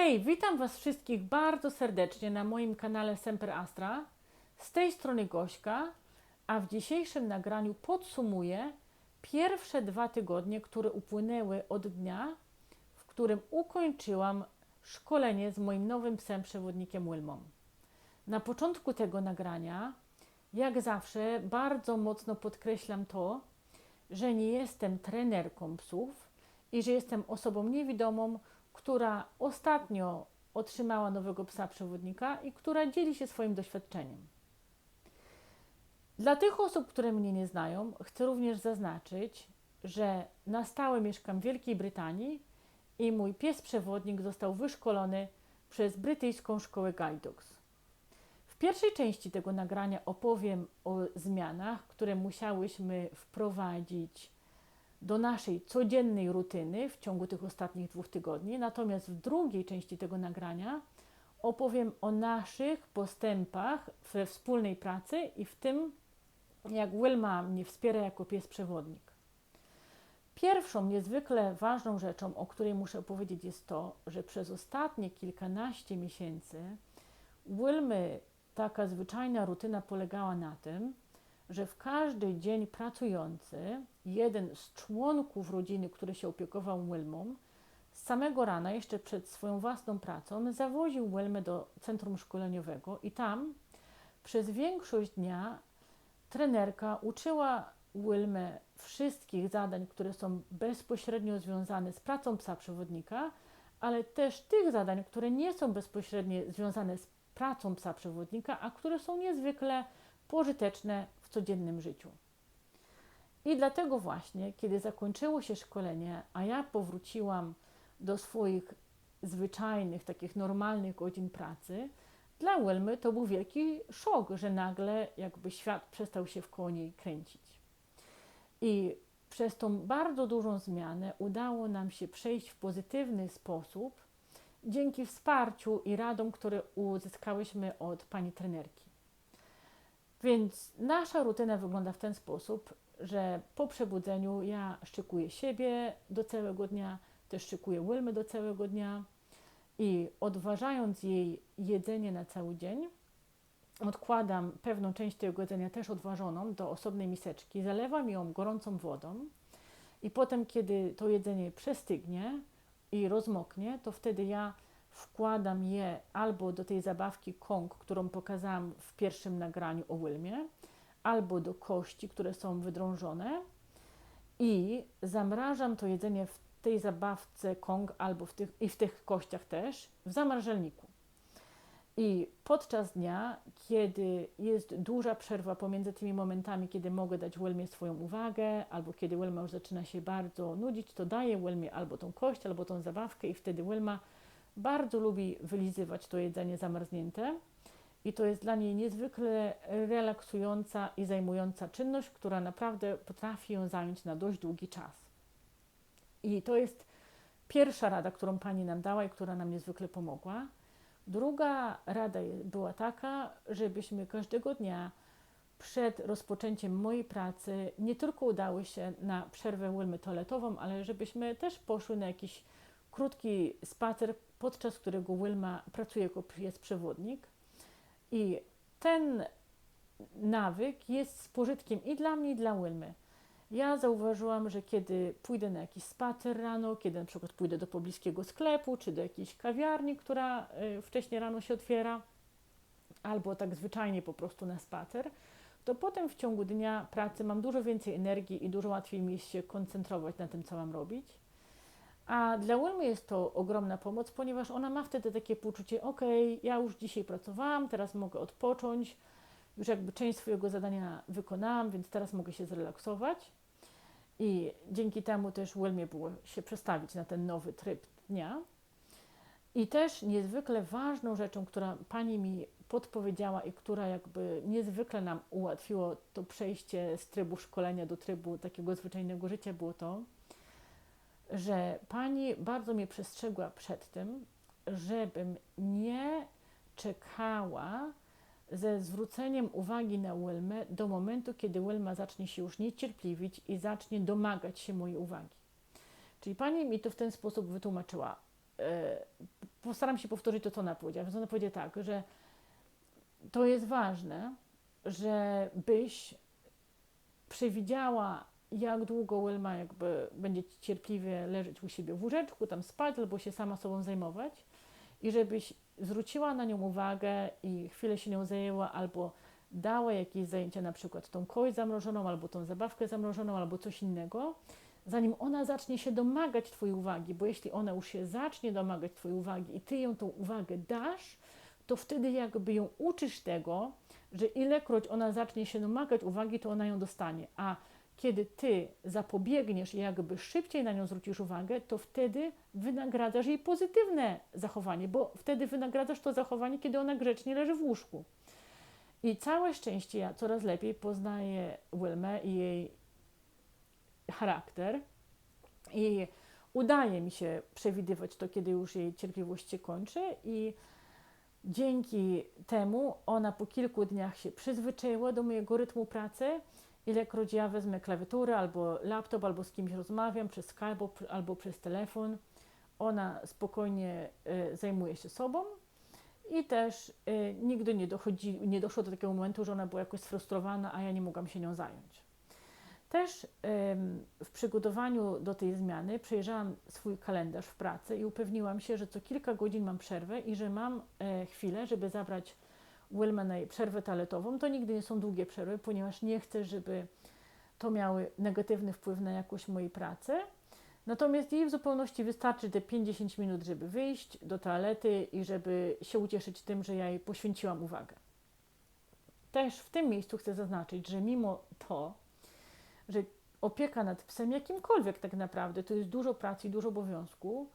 Hej, witam Was wszystkich bardzo serdecznie na moim kanale Semper Astra. Z tej strony Gośka, a w dzisiejszym nagraniu podsumuję pierwsze dwa tygodnie, które upłynęły od dnia, w którym ukończyłam szkolenie z moim nowym psem przewodnikiem Wilmą. Na początku tego nagrania, jak zawsze, bardzo mocno podkreślam to, że nie jestem trenerką psów i że jestem osobą niewidomą, która ostatnio otrzymała nowego psa przewodnika i która dzieli się swoim doświadczeniem. Dla tych osób, które mnie nie znają, chcę również zaznaczyć, że na stałe mieszkam w Wielkiej Brytanii i mój pies przewodnik został wyszkolony przez brytyjską szkołę Guide Dogs. W pierwszej części tego nagrania opowiem o zmianach, które musiałyśmy wprowadzić do naszej codziennej rutyny w ciągu tych ostatnich dwóch tygodni. Natomiast w drugiej części tego nagrania opowiem o naszych postępach we wspólnej pracy i w tym, jak Wilma mnie wspiera jako pies przewodnik. Pierwszą niezwykle ważną rzeczą, o której muszę powiedzieć, jest to, że przez ostatnie kilkanaście miesięcy Wilmy taka zwyczajna rutyna polegała na tym, że w każdy dzień pracujący jeden z członków rodziny, który się opiekował Wilmą, z samego rana, jeszcze przed swoją własną pracą, zawoził Wilmę do centrum szkoleniowego i tam przez większość dnia trenerka uczyła Wilmę wszystkich zadań, które są bezpośrednio związane z pracą psa przewodnika, ale też tych zadań, które nie są bezpośrednio związane z pracą psa przewodnika, a które są niezwykle pożyteczne w codziennym życiu. I dlatego właśnie, kiedy zakończyło się szkolenie, a ja powróciłam do swoich zwyczajnych, takich normalnych godzin pracy, dla Wilmy to był wielki szok, że nagle jakby świat przestał się w niej kręcić. I przez tą bardzo dużą zmianę udało nam się przejść w pozytywny sposób dzięki wsparciu i radom, które uzyskałyśmy od pani trenerki. Więc nasza rutyna wygląda w ten sposób, że po przebudzeniu ja szykuję siebie do całego dnia, też szykuję Wilmy do całego dnia i odważając jej jedzenie na cały dzień, odkładam pewną część tego jedzenia też odważoną do osobnej miseczki, zalewam ją gorącą wodą i potem, kiedy to jedzenie przestygnie i rozmoknie, to wtedy ja wkładam je albo do tej zabawki Kong, którą pokazałam w pierwszym nagraniu o Wilmie, albo do kości, które są wydrążone i zamrażam to jedzenie w tej zabawce Kong albo w tych, i w tych kościach też w zamrażalniku. I podczas dnia, kiedy jest duża przerwa pomiędzy tymi momentami, kiedy mogę dać Wilmie swoją uwagę, albo kiedy Wilma już zaczyna się bardzo nudzić, to daję Wilmie albo tą kość, albo tą zabawkę i wtedy Wilma bardzo lubi wylizywać to jedzenie zamarznięte i to jest dla niej niezwykle relaksująca i zajmująca czynność, która naprawdę potrafi ją zająć na dość długi czas. I to jest pierwsza rada, którą Pani nam dała i która nam niezwykle pomogła. Druga rada była taka, żebyśmy każdego dnia przed rozpoczęciem mojej pracy nie tylko udały się na przerwę Wilmy toaletową, ale żebyśmy też poszły na jakiś krótki spacer, podczas którego Wilma pracuje jako pies przewodnik. I ten nawyk jest z pożytkiem i dla mnie, i dla Wilmy. Ja zauważyłam, że kiedy pójdę na jakiś spacer rano, kiedy na przykład pójdę do pobliskiego sklepu, czy do jakiejś kawiarni, która y, wcześniej rano się otwiera, albo tak zwyczajnie po prostu na spacer, to potem w ciągu dnia pracy mam dużo więcej energii i dużo łatwiej mi się koncentrować na tym, co mam robić. A dla Wilmy jest to ogromna pomoc, ponieważ ona ma wtedy takie poczucie, ok, ja już dzisiaj pracowałam, teraz mogę odpocząć, już jakby część swojego zadania wykonałam, więc teraz mogę się zrelaksować. I dzięki temu też Wilmie było się przestawić na ten nowy tryb dnia. I też niezwykle ważną rzeczą, która Pani mi podpowiedziała i która jakby niezwykle nam ułatwiło to przejście z trybu szkolenia do trybu takiego zwyczajnego życia, było to, że pani bardzo mnie przestrzegła przed tym, żebym nie czekała ze zwróceniem uwagi na Wilmę do momentu, kiedy Wilma zacznie się już niecierpliwić i zacznie domagać się mojej uwagi. Czyli pani mi to w ten sposób wytłumaczyła. E, postaram się powtórzyć to, co ona powiedziała. Więc ona powiedziała tak, że to jest ważne, żebyś przewidziała, jak długo Wilma jakby będzie cierpliwie leżeć u siebie w łóżeczku, tam spać albo się sama sobą zajmować i żebyś zwróciła na nią uwagę i chwilę się nią zajęła albo dała jakieś zajęcia, na przykład tą kość zamrożoną, albo tą zabawkę zamrożoną, albo coś innego, zanim ona zacznie się domagać Twojej uwagi, bo jeśli ona już się zacznie domagać Twojej uwagi i Ty ją tą uwagę dasz, to wtedy jakby ją uczysz tego, że ilekroć ona zacznie się domagać uwagi, to ona ją dostanie. A kiedy ty zapobiegniesz i jakby szybciej na nią zwrócisz uwagę, to wtedy wynagradzasz jej pozytywne zachowanie, bo wtedy wynagradzasz to zachowanie, kiedy ona grzecznie leży w łóżku. I całe szczęście ja coraz lepiej poznaję Wilmę i jej charakter i udaje mi się przewidywać to, kiedy już jej cierpliwość się kończy i Dzięki temu ona po kilku dniach się przyzwyczaiła do mojego rytmu pracy. Ilekroć ja wezmę klawiaturę albo laptop, albo z kimś rozmawiam przez Skype albo przez telefon, ona spokojnie y, zajmuje się sobą i też y, nigdy nie, dochodzi, nie doszło do takiego momentu, że ona była jakoś sfrustrowana, a ja nie mogłam się nią zająć. Też w przygotowaniu do tej zmiany przejrzałam swój kalendarz w pracy i upewniłam się, że co kilka godzin mam przerwę i że mam e, chwilę, żeby zabrać Wilmę na jej przerwę toaletową. To nigdy nie są długie przerwy, ponieważ nie chcę, żeby to miało negatywny wpływ na jakość mojej pracy. Natomiast jej w zupełności wystarczy te 50 minut, żeby wyjść do toalety i żeby się ucieszyć tym, że ja jej poświęciłam uwagę. Też w tym miejscu chcę zaznaczyć, że mimo to, że opieka nad psem, jakimkolwiek tak naprawdę, to jest dużo pracy i dużo obowiązku,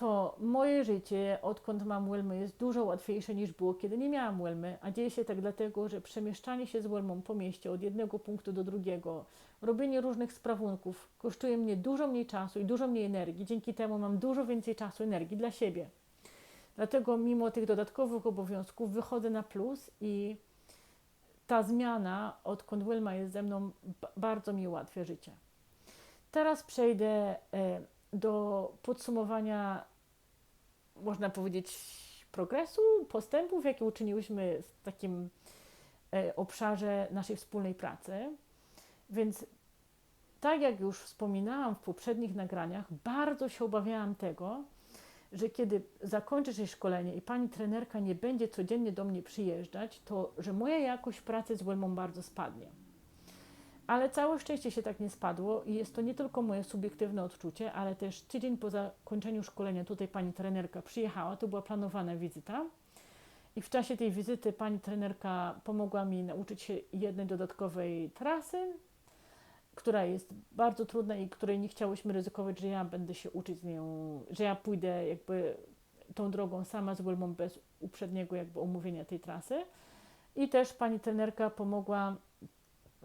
to moje życie, odkąd mam Wilmy, jest dużo łatwiejsze niż było, kiedy nie miałam Wilmy, a dzieje się tak dlatego, że przemieszczanie się z Wilmą po mieście od jednego punktu do drugiego, robienie różnych sprawunków kosztuje mnie dużo mniej czasu i dużo mniej energii. Dzięki temu mam dużo więcej czasu i energii dla siebie. Dlatego mimo tych dodatkowych obowiązków wychodzę na plus i ta zmiana, odkąd Wilma jest ze mną, bardzo mi ułatwia życie. Teraz przejdę e, do podsumowania, można powiedzieć, progresu, postępów, jakie uczyniłyśmy w takim e, obszarze naszej wspólnej pracy. Więc tak jak już wspominałam w poprzednich nagraniach, bardzo się obawiałam tego, że kiedy zakończę się szkolenie i pani trenerka nie będzie codziennie do mnie przyjeżdżać, to że moja jakość pracy z Wilmą bardzo spadnie. Ale całe szczęście się tak nie spadło i jest to nie tylko moje subiektywne odczucie, ale też tydzień po zakończeniu szkolenia tutaj pani trenerka przyjechała, to była planowana wizyta. I w czasie tej wizyty pani trenerka pomogła mi nauczyć się jednej dodatkowej trasy, która jest bardzo trudna i której nie chciałyśmy ryzykować, że ja będę się uczyć z nią, że ja pójdę jakby tą drogą sama z Wilmą bez uprzedniego jakby omówienia tej trasy. I też pani trenerka pomogła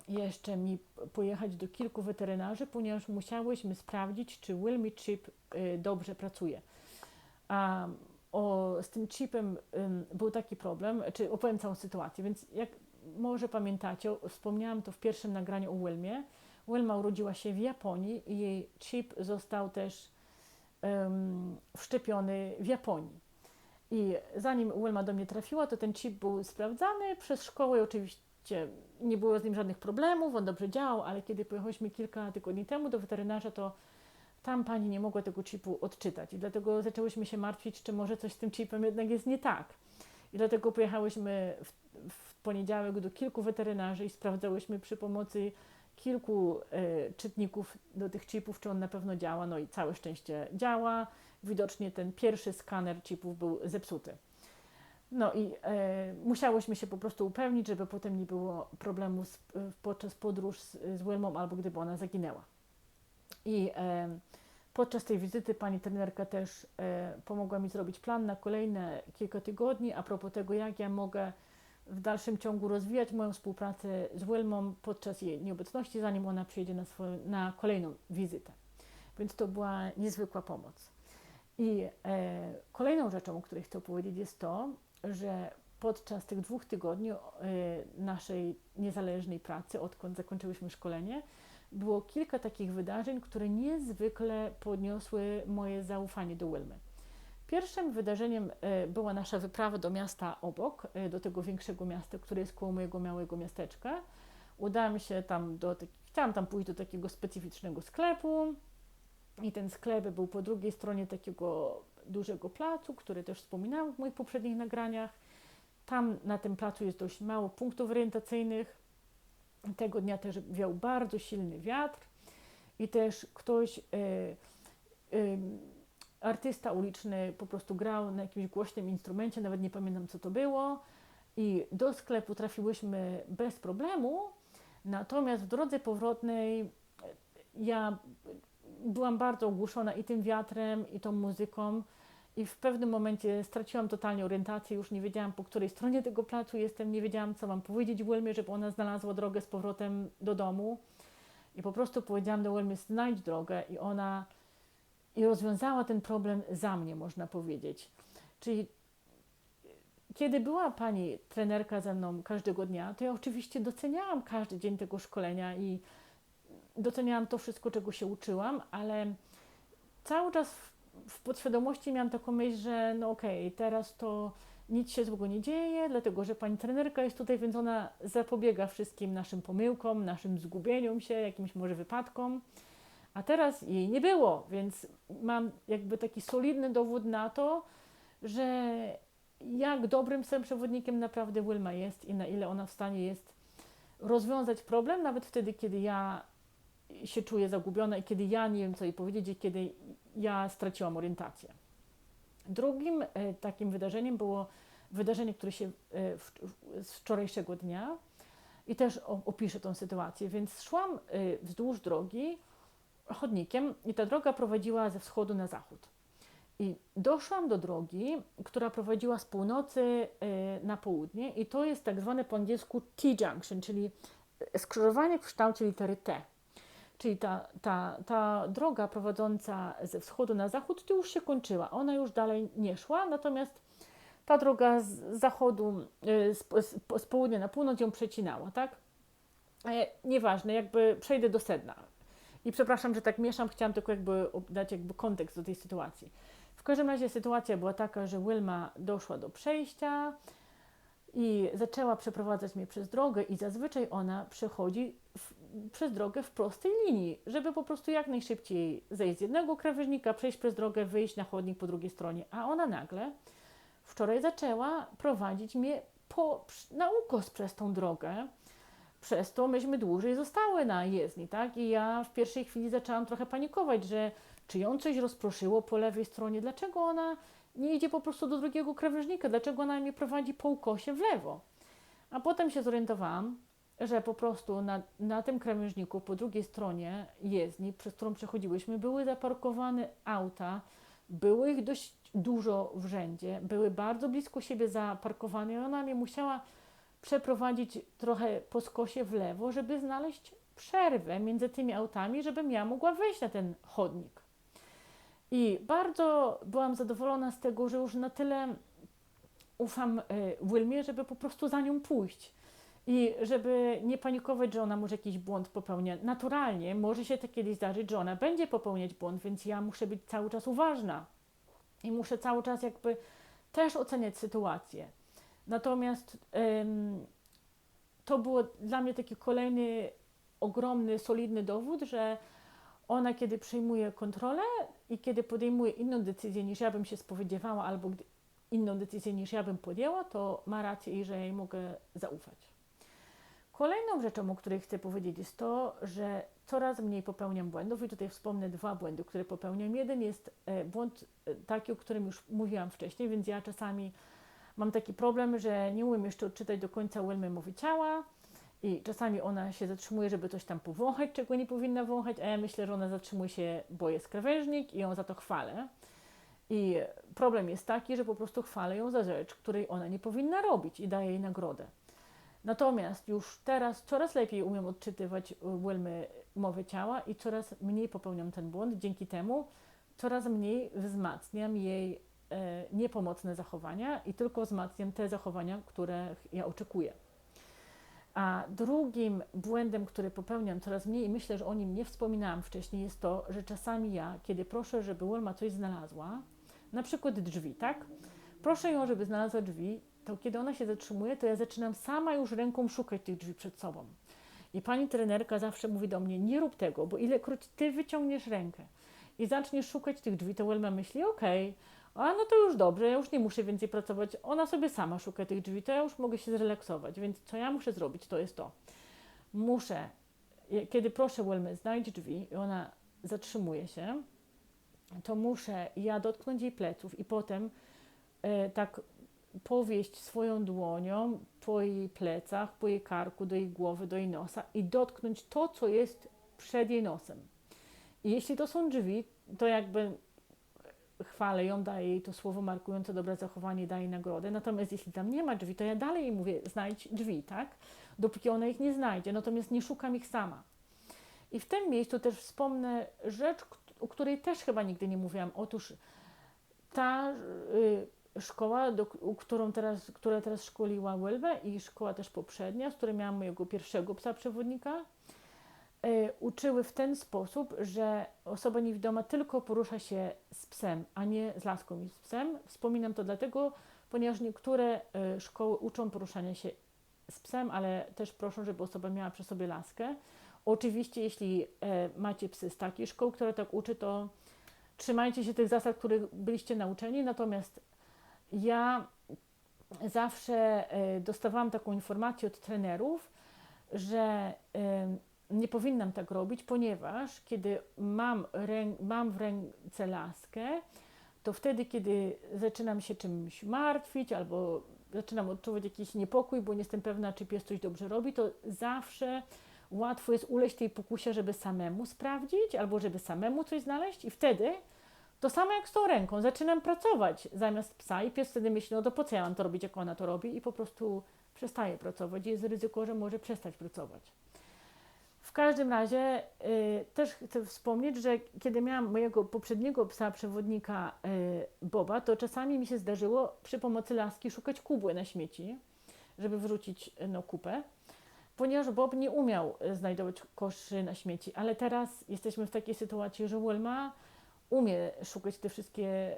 jeszcze mi pojechać do kilku weterynarzy, ponieważ musiałyśmy sprawdzić, czy Wilmy chip y, dobrze pracuje. A o, z tym chipem był taki problem, czy opowiem całą sytuację, więc jak może pamiętacie, wspomniałam to w pierwszym nagraniu o Wilmie, Wilma urodziła się w Japonii i jej chip został też um, wszczepiony w Japonii. I zanim Wilma do mnie trafiła, to ten chip był sprawdzany przez szkołę. Oczywiście nie było z nim żadnych problemów, on dobrze działał, ale kiedy pojechałyśmy kilka tygodni temu do weterynarza, to tam pani nie mogła tego chipu odczytać. I dlatego zaczęłyśmy się martwić, czy może coś z tym chipem jednak jest nie tak. I dlatego pojechałyśmy w, w poniedziałek do kilku weterynarzy i sprawdzałyśmy przy pomocy kilku e, czytników do tych chipów, czy on na pewno działa. No i całe szczęście działa. Widocznie ten pierwszy skaner chipów był zepsuty. No i e, musiałyśmy się po prostu upewnić, żeby potem nie było problemu z, podczas podróż z, z Wilmą albo gdyby ona zaginęła. I e, podczas tej wizyty pani trenerka też e, pomogła mi zrobić plan na kolejne kilka tygodni a propos tego, jak ja mogę w dalszym ciągu rozwijać moją współpracę z Wilmą podczas jej nieobecności, zanim ona przyjedzie na, swoją, na kolejną wizytę. Więc to była niezwykła pomoc. I e, kolejną rzeczą, o której chcę powiedzieć, jest to, że podczas tych dwóch tygodni e, naszej niezależnej pracy, odkąd zakończyłyśmy szkolenie, było kilka takich wydarzeń, które niezwykle podniosły moje zaufanie do Wilmy. Pierwszym wydarzeniem e, była nasza wyprawa do miasta obok, e, do tego większego miasta, które jest koło mojego małego miasteczka. Udałam się tam do, taki- chciałam tam pójść do takiego specyficznego sklepu i ten sklep był po drugiej stronie takiego dużego placu, który też wspominałam w moich poprzednich nagraniach. Tam na tym placu jest dość mało punktów orientacyjnych. Tego dnia też wiał bardzo silny wiatr i też ktoś, e, e, artysta uliczny po prostu grał na jakimś głośnym instrumencie, nawet nie pamiętam co to było. I do sklepu trafiłyśmy bez problemu, natomiast w drodze powrotnej ja byłam bardzo ogłuszona i tym wiatrem, i tą muzyką. I w pewnym momencie straciłam totalnie orientację, już nie wiedziałam po której stronie tego placu jestem, nie wiedziałam co mam powiedzieć Wilmie, żeby ona znalazła drogę z powrotem do domu. I po prostu powiedziałam do Wilmy, znajdź drogę i ona i rozwiązała ten problem za mnie, można powiedzieć. Czyli kiedy była pani trenerka ze mną każdego dnia, to ja oczywiście doceniałam każdy dzień tego szkolenia i doceniałam to wszystko, czego się uczyłam, ale cały czas w, w podświadomości miałam taką myśl, że no okej, teraz to nic się złego nie dzieje, dlatego że pani trenerka jest tutaj, więc ona zapobiega wszystkim naszym pomyłkom, naszym zgubieniom się, jakimś może wypadkom. A teraz jej nie było, więc mam jakby taki solidny dowód na to, że jak dobrym psem przewodnikiem naprawdę Wilma jest i na ile ona w stanie jest rozwiązać problem, nawet wtedy, kiedy ja się czuję zagubiona i kiedy ja nie wiem, co jej powiedzieć i kiedy ja straciłam orientację. Drugim e, takim wydarzeniem było wydarzenie, które się e, z wczorajszego dnia i też opiszę tą sytuację. Więc szłam e, wzdłuż drogi chodnikiem i ta droga prowadziła ze wschodu na zachód. I doszłam do drogi, która prowadziła z północy na południe i to jest tak zwane po angielsku T-junction, czyli skrzyżowanie w kształcie litery T. Czyli ta, ta, ta droga prowadząca ze wschodu na zachód już się kończyła. Ona już dalej nie szła, natomiast ta droga z zachodu, y, z, z, z południa na północ ją przecinała, tak? E, nieważne, jakby przejdę do sedna. I przepraszam, że tak mieszam, chciałam tylko jakby dać jakby kontekst do tej sytuacji. W każdym razie sytuacja była taka, że Wilma doszła do przejścia i zaczęła przeprowadzać mnie przez drogę i zazwyczaj ona przechodzi w, przez drogę w prostej linii, żeby po prostu jak najszybciej zejść z jednego krawężnika, przejść przez drogę, wyjść na chodnik po drugiej stronie. A ona nagle wczoraj zaczęła prowadzić mnie po, na ukos przez tą drogę. Przez to myśmy dłużej zostały na jezdni, tak? I ja w pierwszej chwili zaczęłam trochę panikować, że czy ją coś rozproszyło po lewej stronie, dlaczego ona nie idzie po prostu do drugiego krawężnika, dlaczego ona mnie prowadzi po ukosie w lewo. A potem się zorientowałam, że po prostu na, na tym krawężniku po drugiej stronie jezdni, przez którą przechodziłyśmy, były zaparkowane auta, było ich dość dużo w rzędzie, były bardzo blisko siebie zaparkowane i ona mnie musiała przeprowadzić trochę po skosie w lewo, żeby znaleźć przerwę między tymi autami, żebym ja mogła wejść na ten chodnik. I bardzo byłam zadowolona z tego, że już na tyle ufam Wilmie, żeby po prostu za nią pójść. I żeby nie panikować, że ona może jakiś błąd popełnia. Naturalnie może się to kiedyś zdarzyć, że ona będzie popełniać błąd, więc ja muszę być cały czas uważna. I muszę cały czas jakby też oceniać sytuację. Natomiast ym, to było dla mnie taki kolejny ogromny, solidny dowód, że ona kiedy przejmuje kontrolę i kiedy podejmuje inną decyzję niż ja bym się spodziewała, albo inną decyzję niż ja bym podjęła, to ma rację i że ja jej mogę zaufać. Kolejną rzeczą, o której chcę powiedzieć, jest to, że coraz mniej popełniam błędów i tutaj wspomnę dwa błędy, które popełniam. Jeden jest e, błąd e, taki, o którym już mówiłam wcześniej, więc ja czasami mam taki problem, że nie umiem jeszcze odczytać do końca Wilmy mowy ciała i czasami ona się zatrzymuje, żeby coś tam powąchać, czego nie powinna wąchać, a ja myślę, że ona zatrzymuje się, bo jest krawężnik i ją za to chwalę. I problem jest taki, że po prostu chwalę ją za rzecz, której ona nie powinna robić i daję jej nagrodę. Natomiast już teraz coraz lepiej umiem odczytywać Wilmy mowy ciała i coraz mniej popełniam ten błąd. Dzięki temu coraz mniej wzmacniam jej e, niepomocne zachowania i tylko wzmacniam te zachowania, które ja oczekuję. A drugim błędem, który popełniam coraz mniej i myślę, że o nim nie wspominałam wcześniej, jest to, że czasami ja, kiedy proszę, żeby Wilma coś znalazła, Na przykład drzwi, tak? Proszę ją, żeby znalazła drzwi, to kiedy ona się zatrzymuje, to ja zaczynam sama już ręką szukać tych drzwi przed sobą. I pani trenerka zawsze mówi do mnie, nie rób tego, bo ilekroć ty wyciągniesz rękę i zaczniesz szukać tych drzwi, to Welma myśli, okej, a no to już dobrze, ja już nie muszę więcej pracować, ona sobie sama szuka tych drzwi, to ja już mogę się zrelaksować, więc co ja muszę zrobić, to jest to. Muszę, kiedy proszę Welmę, znajdź drzwi i ona zatrzymuje się, to muszę ja dotknąć jej pleców i potem e, tak powieść swoją dłonią po jej plecach, po jej karku, do jej głowy, do jej nosa i dotknąć to, co jest przed jej nosem. I jeśli to są drzwi, to jakby chwalę ją, daję jej to słowo markujące dobre zachowanie, daję nagrodę. Natomiast jeśli tam nie ma drzwi, to ja dalej jej mówię, znajdź drzwi, tak? Dopóki ona ich nie znajdzie. Natomiast nie szukam ich sama. I w tym miejscu też wspomnę rzecz, o której też chyba nigdy nie mówiłam. Otóż ta y, szkoła, do, którą teraz, która teraz szkoliła Welwę i szkoła też poprzednia, z której miałam mojego pierwszego psa przewodnika, uczyły w ten sposób, że osoba niewidoma tylko porusza się z psem, a nie z laską i z psem. Wspominam to dlatego, ponieważ niektóre y, szkoły uczą poruszania się z psem, ale też proszą, żeby osoba miała przy sobie laskę. Oczywiście, jeśli e, macie psy z takiej szkoły, która tak uczy, to trzymajcie się tych zasad, których byliście nauczeni. Natomiast ja zawsze dostawałam taką informację od trenerów, że nie powinnam tak robić, ponieważ kiedy mam, mam w ręce laskę, to wtedy, kiedy zaczynam się czymś martwić albo zaczynam odczuwać jakiś niepokój, bo nie jestem pewna, czy pies coś dobrze robi, to zawsze łatwo jest uleść tej pokusie, żeby samemu sprawdzić albo żeby samemu coś znaleźć i wtedy to samo jak z tą ręką, zaczynam pracować zamiast psa i pies wtedy myśli, no to po co ja mam to robić, jak ona to robi i po prostu przestaje pracować. Jest ryzyko, że może przestać pracować. Każdym razie y, też chcę wspomnieć, że kiedy miałam mojego poprzedniego psa przewodnika y, Boba, to czasami mi się zdarzyło przy pomocy laski szukać kubły na śmieci, żeby wrzucić no, kupę ponieważ Bob nie umiał e, znajdować koszy na śmieci, ale teraz jesteśmy w takiej sytuacji, że Wilma umie szukać te wszystkie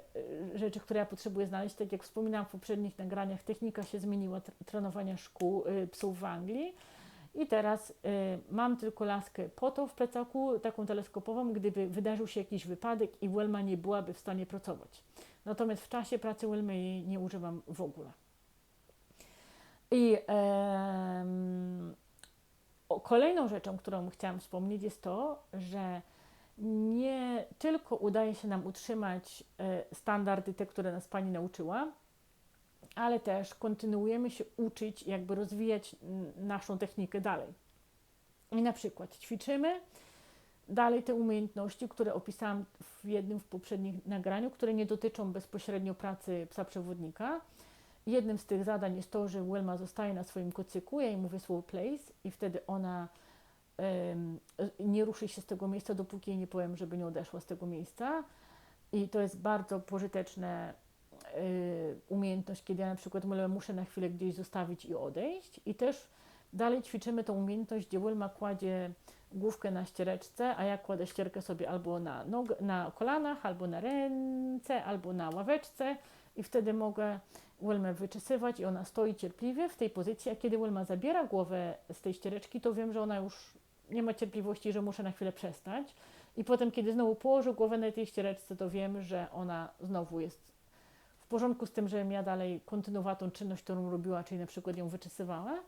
e, rzeczy, które ja potrzebuję znaleźć. Tak jak wspominałam w poprzednich nagraniach, technika się zmieniła trenowania szkół e, psów w Anglii. I teraz y, mam tylko laskę po to w plecaku, taką teleskopową, gdyby wydarzył się jakiś wypadek i Wilma nie byłaby w stanie pracować. Natomiast w czasie pracy Wilmy jej nie używam w ogóle. I y, Kolejną rzeczą, którą chciałam wspomnieć, jest to, że nie tylko udaje się nam utrzymać e, standardy, te, które nas Pani nauczyła, ale też kontynuujemy się uczyć, jakby rozwijać naszą technikę dalej. I na przykład ćwiczymy dalej te umiejętności, które opisałam w jednym w poprzednich nagraniu, które nie dotyczą bezpośrednio pracy psa przewodnika, Jednym z tych zadań jest to, że Wilma zostaje na swoim kocyku, ja jej mówię słowo place i wtedy ona um, nie ruszy się z tego miejsca, dopóki jej nie powiem, żeby nie odeszła z tego miejsca. I to jest bardzo pożyteczne umiejętność, kiedy ja na przykład muszę na chwilę gdzieś zostawić i odejść. I też dalej ćwiczymy tą umiejętność, gdzie Wilma kładzie główkę na ściereczce, a ja kładę ścierkę sobie albo na, nog- na kolanach, albo na ręce, albo na ławeczce i wtedy mogę Wilmę wyczesywać i ona stoi cierpliwie w tej pozycji, a kiedy Wilma zabiera głowę z tej ściereczki, to wiem, że ona już nie ma cierpliwości, że muszę na chwilę przestać. I potem, kiedy znowu położę głowę na tej ściereczce, to wiem, że ona znowu jest porządku z tym, żebym ja dalej kontynuowała tą czynność, którą robiła, czyli na przykład ją wyczesywała.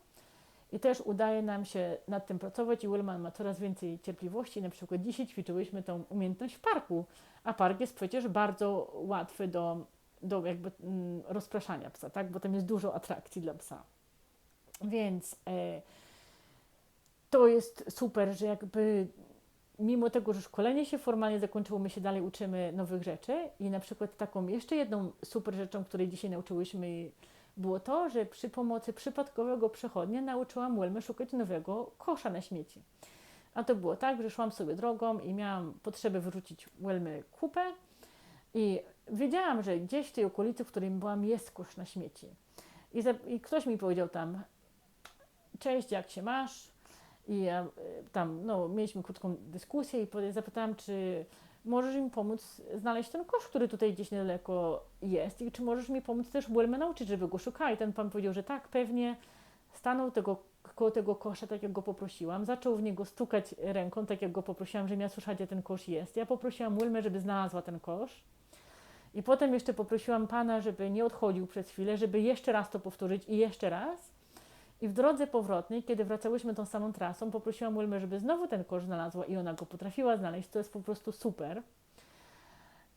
I też udaje nam się nad tym pracować i Wilman ma coraz więcej cierpliwości. Na przykład dzisiaj ćwiczyłyśmy tą umiejętność w parku, a park jest przecież bardzo łatwy do do jakby mm, rozpraszania psa, tak? Bo tam jest dużo atrakcji dla psa. Więc e, to jest super, że jakby mimo tego, że szkolenie się formalnie zakończyło, my się dalej uczymy nowych rzeczy i na przykład taką jeszcze jedną super rzeczą, której dzisiaj nauczyłyśmy było to, że przy pomocy przypadkowego przechodnia nauczyłam Wilmę szukać nowego kosza na śmieci. A to było tak, że szłam sobie drogą i miałam potrzebę wyrzucić Wilmy kupę i wiedziałam, że gdzieś w tej okolicy, w której byłam, jest kosz na śmieci. I, za, I, ktoś mi powiedział tam, cześć, jak się masz? I ja e, tam, no, mieliśmy krótką dyskusję i zapytałam, czy możesz mi pomóc znaleźć ten kosz, który tutaj gdzieś niedaleko jest i czy możesz mi pomóc też Wilmę nauczyć, żeby go szukali. Ten pan powiedział, że tak, pewnie stanął tego, koło tego kosza, tak jak go poprosiłam, zaczął w niego stukać ręką, tak jak go poprosiłam, że miała słyszeć, gdzie ten kosz jest. Ja poprosiłam Wilmę, żeby znalazła ten kosz. I potem jeszcze poprosiłam pana, żeby nie odchodził przez chwilę, żeby jeszcze raz to powtórzyć i jeszcze raz. I w drodze powrotnej, kiedy wracałyśmy tą samą trasą, poprosiłam Wilmę, żeby znowu ten kosz znalazła i ona go potrafiła znaleźć. To jest po prostu super.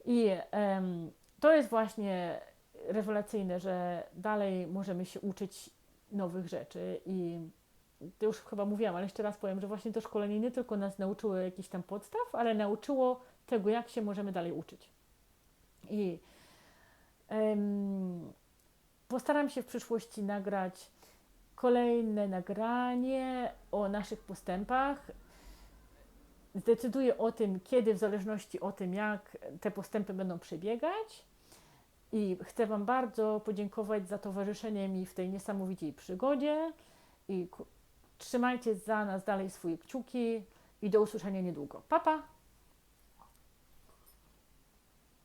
I em, to jest właśnie rewelacyjne, że dalej możemy się uczyć nowych rzeczy i to już chyba mówiłam, ale jeszcze raz powiem, że właśnie to szkolenie nie tylko nas nauczyło jakichś tam podstaw, ale nauczyło tego, jak się możemy dalej uczyć. I em, postaram się w przyszłości nagrać kolejne nagranie o naszych postępach. Zdecyduję o tym, kiedy, w zależności o tym, jak te postępy będą przebiegać. I chcę Wam bardzo podziękować za towarzyszenie mi w tej niesamowitej przygodzie. I trzymajcie za nas dalej swoje kciuki i do usłyszenia niedługo. Pa, pa!